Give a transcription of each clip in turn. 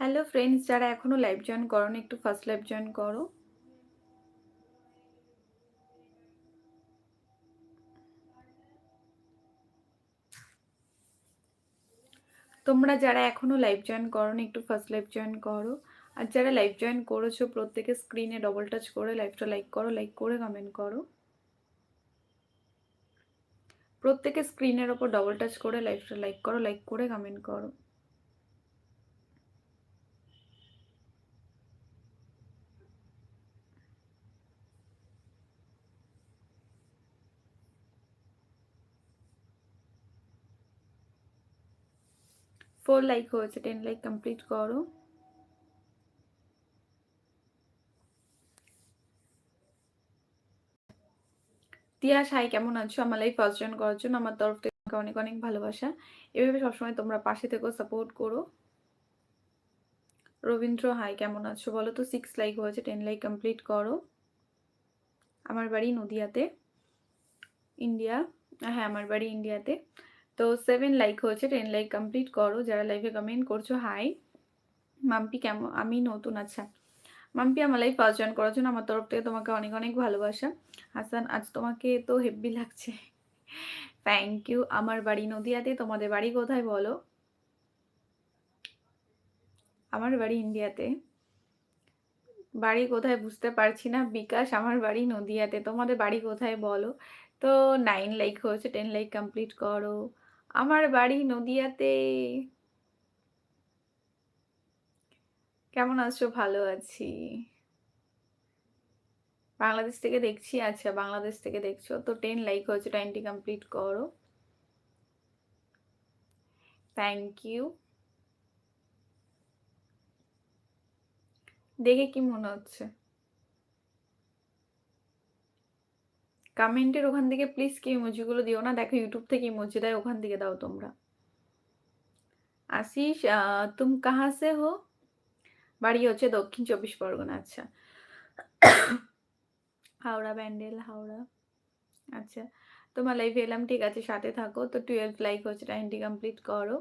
Hello friends যারা এখনও live join করোনি, একটু ফার্স্ট লাইভ জয়েন করো। তোমরা যারা এখনও লাইভ জয়েন করোনি, একটু ফার্স্ট লাইভ জয়েন করো। আর যারা লাইভ জয়েন করেছ, প্রত্যেকে স্ক্রিনে ডবল টাচ করে লাইভটা লাইক করো লাইক করে কমেন্ট করো। প্রত্যেকে স্ক্রিনের ওপর ডবল টাচ করে লাইভটা লাইক করো লাইক করে কমেন্ট করো। ফোর লাইক হয়েছে টেন লাইক কমপ্লিট করো তিয়াস হাই কেমন আছো? আমার লাইফ ফার্স্ট জয়েন করার জন্য আমার তরফ থেকে অনেক অনেক ভালোবাসা। এভাবে সবসময় তোমরা পাশে থেকেও সাপোর্ট করো। রবীন্দ্র হাই কেমন আছো? বলো তো সিক্স লাইক হয়েছে টেন লাইক কমপ্লিট করো। আমার বাড়ি নদিয়াতে ইন্ডিয়া হ্যাঁ আমার বাড়ি ইন্ডিয়াতে তো সেভেন লাইক হয়েছে টেন লাইক কমপ্লিট করো, যারা লাইভে কমেন্ট করছ হাই মাম্পি কেমন, আমি নতুন আচ্ছা। মাম্পি, আমার লাইফ ফার্স্ট জয়েন করার জন্য আমার তরফ থেকে তোমাকে অনেক অনেক ভালোবাসা। হাসান, আজ তোমাকে তো হেব্বি লাগছে। থ্যাংক ইউ আমার বাড়ি নদিয়াতে, তোমাদের বাড়ি কোথায় বলো? আমার বাড়ি ইন্ডিয়াতে। বাড়ি কোথায় বুঝতে পারছি না, বিকাশ, আমার বাড়ি নদিয়াতে। তোমাদের বাড়ি কোথায় বলো? তো নাইন লাইক হয়েছে টেন লাইক কমপ্লিট করো। আমার বাড়ি নদিয়াতে। কেমন আছো? ভালো আছি। বাংলাদেশ থেকে দেখছি আচ্ছা বাংলাদেশ থেকে দেখছ। তো টেন লাইক হয়েছে টেনটি কমপ্লিট করো। থ্যাংক ইউ দেখে কি মনে হচ্ছে? কমেন্টের ওখান থেকে প্লিজ কি ইমোজিগুলো দিও না? দেখো ইউটিউব থেকে ইমোজি দেয়, ওখান থেকে দাও তোমরা। আশিস তুম কাহা সে হো? বাড়ি হচ্ছে দক্ষিণ চব্বিশ পরগনা আচ্ছা। হাওড়া ব্যান্ডেল, হাওড়া। আচ্ছা তোমার লাইভে এলাম, ঠিক আছে, সাথে থাকো। তো টুয়েলভ লাইক হচ্ছে টাইমটি কমপ্লিট করো।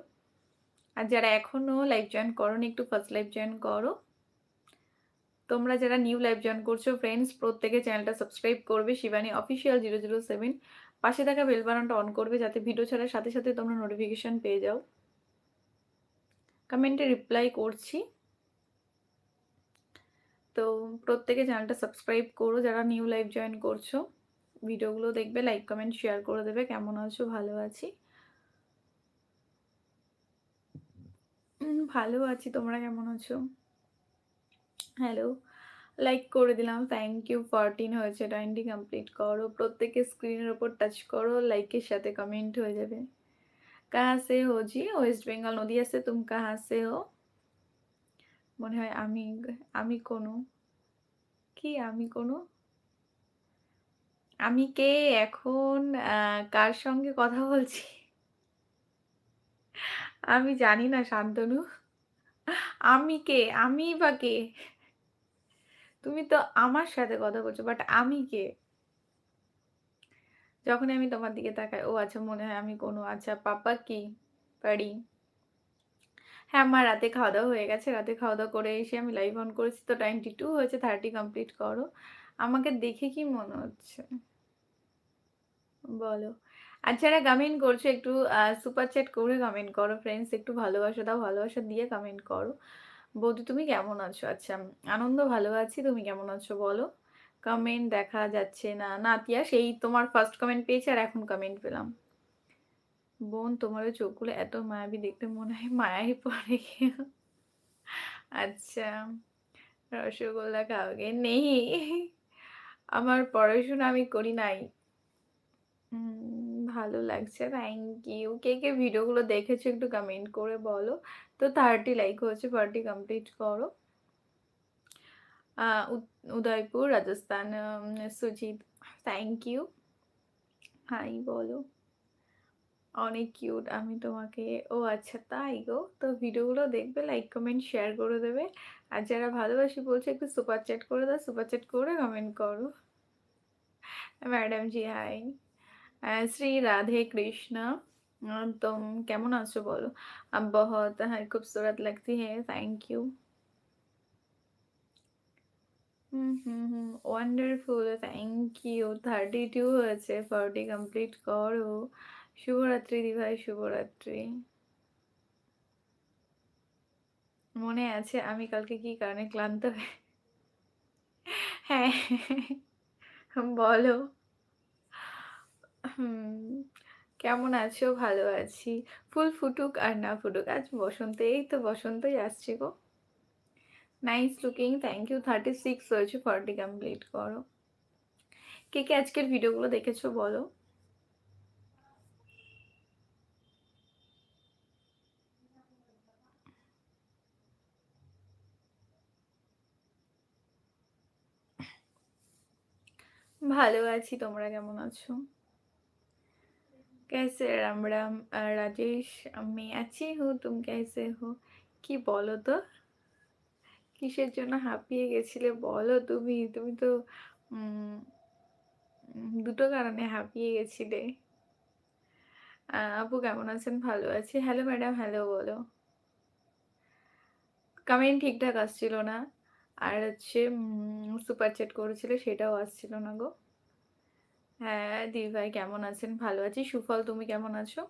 আর যারা এখনও লাইভ জয়েন করো একটু ফার্স্ট লাইভ জয়েন করো। তোমরা যারা নিউ লাইভ জয়েন করছ ফ্রেন্ডস প্রত্যেকে চ্যানেলটা সাবস্ক্রাইব করবে, Shivani official zero zero seven পাশে থাকা বেল বাটনটা অন করবে, যাতে ভিডিও ছাড়ার সাথে সাথে তোমরা নোটিফিকেশান পেয়ে যাও। কমেন্টে রিপ্লাই করছি। তো প্রত্যেকে চ্যানেলটা সাবস্ক্রাইব করো, যারা নিউ লাইভ জয়েন করছ। ভিডিওগুলো দেখবে লাইক কমেন্ট শেয়ার করে দেবে। কেমন আছো? ভালো আছি। ভালো আছি। তোমরা কেমন আছো? হ্যালো লাইক করে দিলাম থ্যাংক ইউ ফরটিন হয়েছে টাইমটি কমপ্লিট করো, প্রত্যেকে স্ক্রিনের ওপর টাচ করো লাইকের সাথে কমেন্ট হয়ে যাবে। কাহা সে হো জি ওয়েস্ট বেঙ্গল নদী আছে, তুমি কাহা সে হো? মনে হয় আমি আমি কোনো। কি, আমি কোনো? আমি কে এখন কার সঙ্গে কথা বলছি? আমি জানি না, শান্তনু। আমি কে? আমি বা কে? তুমি তো আমার সাথে কথা বলছো বাট আমি কে? যখন আমি তোমার দিকে তাকাই, ও আচ্ছা মনে হয় আমি কোনো আচ্ছা পাপা কি? পারি। হ্যাঁ আমার রাতে খাওয়া দাওয়া হয়ে গেছে, রাতে খাওয়া দাওয়া করে এসে আমি লাইভ অন করেছি, তো টোয়েন্টি টু হয়েছে থার্টি কমপ্লিট করো। আমাকে দেখে কি মনে হচ্ছে? বলো। আর যারা কমেন্ট করছ, একটু সুপার চ্যাট করে কমেন্ট করো ফ্রেন্ডস একটু ভালোবাসা দাও, ভালোবাসা দিয়ে কমেন্ট করো। বৌদি তুমি কেমন আছো? আচ্ছা আনন্দ ভালো আছি, তুমি কেমন আছো বলো? কমেন্ট দেখা যাচ্ছে না। নাতিয়া, সেই তোমার ফার্স্ট কমেন্ট পেয়েছি আর এখন কমেন্ট পেলাম। বোন তোমার ওই চোখগুলো এত মায়াবী দেখতে মনে হয় মায়াই পড়ে আচ্ছা রসগোল্লা খাওয়াগে নেই। আমার পড়াশোনা আমি করি নাই। ভালো লাগছে থ্যাংক ইউ কে কে ভিডিওগুলো দেখেছ একটু কমেন্ট করে বলো। তো থার্টি লাইক হয়েছে ফর্টি কমপ্লিট করো। Udaipur, Rajasthan Sujit thank you hi বলো। অনেক কিউট আমি তোমাকে, ও আচ্ছা তাই গো। তো ভিডিওগুলো দেখবে লাইক কমেন্ট শেয়ার করে দেবে। আর যারা ভালোবাসি বলছে, একটু সুপার চ্যাট করে দাও সুপার চ্যাট করে কমেন্ট করো। Madam ji hi Shri Radhe Krishna. তুম কেমন আছো বলো? বহুত হ্যাঁ খুবসুরত লাগতি হ্যাঁ thank you hmm hmm wonderful thank you thirty two হয়েছে ফর্টি কমপ্লিট করো। শুভরাত্রি দিভাই, শুভরাত্রি। মনে আছে আমি কালকে কি কারণে ক্লান্ত হ্যাঁ বলো। কেমন আছো? ভালো আছি। ফুল ফুটুক আর না ফুটুক, আজ বসন্ত, এই তো বসন্তই আসছে গো। Nice looking, thank you. 36 হয়েছে, 40 কমপ্লিট করো। কে, কে আজকের ভিডিওগুলো দেখেছ বলো? ভালো আছি, তোমরা কেমন আছো? कैसे राम राम अ, राजेश मैं अच्छी हूँ तुम कैसे हो কি বলো তো কিসের জন্য হাঁপিয়ে গেছিলে বলো তুমি তুমি তো উম, উম, দুটো কারণে হাঁপিয়ে গেছিলে আহ, আপু কেমন আছেন ভালো আছি হ্যালো ম্যাডাম হ্যালো বলো কমেন্ট ঠিকঠাক আসছিল না আর হচ্ছে সুপার চ্যাট করেছিলে সেটাও আসছিল না গো হ্যাঁ দিদি ভাই কেমন আছেন? ভালো আছি। সুফল, তুমি কেমন আছো?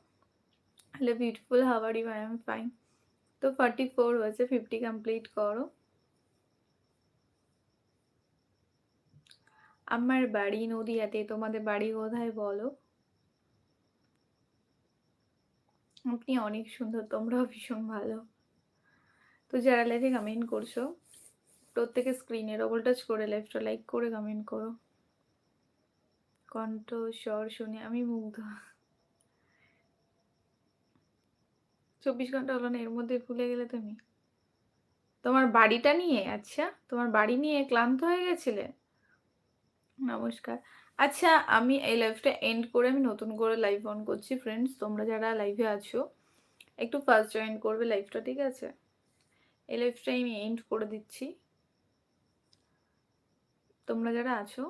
Hello beautiful how are you I am fine তো ফর্টি ফোর হয়েছে ফিফটি কমপ্লিট করো। আমার বাড়ি নদিয়াতে, তোমাদের বাড়ি কোথায় বলো? আপনি অনেক সুন্দর, তোমরাও ভীষণ ভালো। তো যারা লাইভে কমেন্ট করছ, প্রত্যেকে স্ক্রিনে ডবল টাচ করে লাইভটা লাইক করে কমেন্ট করো। কণ্ঠ স্বর শুনে আমি মুগ্ধ। চব্বিশ ঘণ্টা হলো না, এর মধ্যে ভুলে গেলে তুমি? তোমার বাড়িটা নিয়ে? আচ্ছা তোমার বাড়ি নিয়ে ক্লান্ত হয়ে গেছিলে? নমস্কার। আচ্ছা আমি এই লাইভটা এন্ড করে আমি নতুন করে লাইভ অন করছি ফ্রেন্ডস তোমরা যারা লাইভে আছো, একটু ফার্স্ট জয়েন করবে লাইভটা ঠিক আছে? এই লাইভটা আমি এন্ড করে দিচ্ছি। তোমরা যারা আছো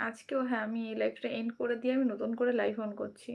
আজকেও হ্যাঁ আমি এই লাইফটা এন্ড করে দিয়ে আমি নতুন করে লাইভ অন করছি।